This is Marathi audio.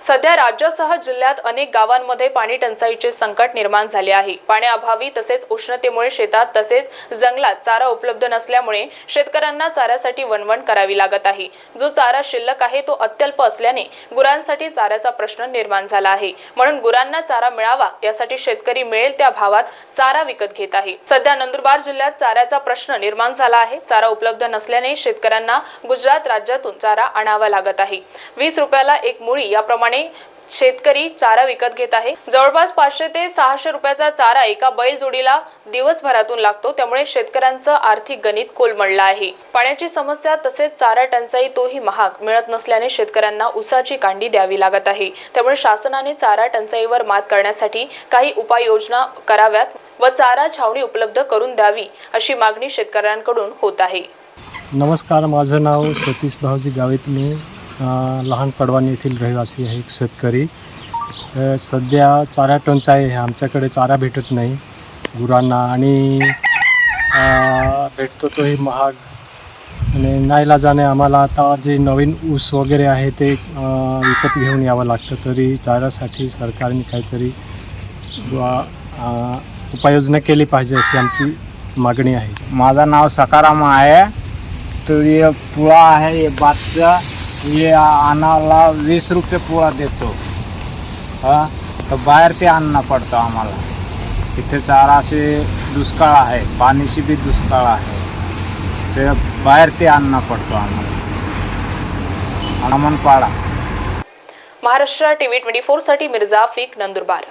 सध्या राज्यासह जिल्ह्यात अनेक गावांमध्ये पाणी टंचाईचे संकट निर्माण झाले आहे. पाण्याअभावी तसेच उष्णतेमुळे शेतात तसेच जंगलात चारा उपलब्ध नसल्यामुळे शेतकऱ्यांना चाऱ्यासाठी वणवण करावी लागत आहे. जो चारा शिल्लक आहे तो अत्यल्प असल्याने गुरांसाठी चाऱ्याचा प्रश्न निर्माण झाला आहे. म्हणून गुरांना चारा मिळावा यासाठी शेतकरी मिळेल त्या भावात चारा विकत घेत आहे. सध्या नंदुरबार जिल्ह्यात चाऱ्याचा प्रश्न निर्माण झाला आहे. चारा उपलब्ध नसल्याने शेतकऱ्यांना गुजरात राज्यातून चारा आणावा लागत आहे. वीस रुपयाला एक मुळी याप्रमाणे शेतकरी चारा विकत घेत आहे. जवळपास पाचशे ते सहाशे रुपयाचा चारा एका बैल जोडीला दिवसभरातून लागतो. त्यामुळे शेतकऱ्यांचं आर्थिक गणित कोलमडलं आहे. पाण्याची समस्या तसेच चारा टंचाई तोही महाग मिळत नसल्याने शेतकऱ्यांना उसाची कांडी द्यावी लागत आहे. त्यामुळे शासनाने चारा टंचाईवर मात करण्यासाठी काही उपाययोजना कराव्यात व चारा छावणी उपलब्ध करून द्यावी अशी मागणी शेतकऱ्यांकडून होत आहे. नमस्कार माझं नाव सतीश भाऊजी गावित मी. लहान पडवाणी येथील रहिवासी आहे एक शेतकरी. सध्या चारा टंचाई आहे. आमच्याकडे चारा भेटत नाही. गुरांना आणि भेटतो तोही महाग. आणि नाहीला जाणे आम्हाला आता जे नवीन ऊस वगैरे आहे ते विकत घेऊन यावं लागतं. तरी चाऱ्यासाठी सरकारने काहीतरी उपाययोजना केली पाहिजे अशी आमची मागणी आहे. माझं नाव सकाराम आहे. तर ये पुळा आहे हे बादचा हे आणाला वीस रुपये पोळा देतो. हां? तर बाहेर ते आणणं पडतं आम्हाला. इथे चाराचे दुष्काळ आहे. पाणीशी बी दुष्काळ आहे. ते बाहेर ते आणणं पडतो आम्हाला. हनुमानपाडा महाराष्ट्र टीव्ही ट्वेंटी फोरसाठी मिर्झा फिक नंदुरबार.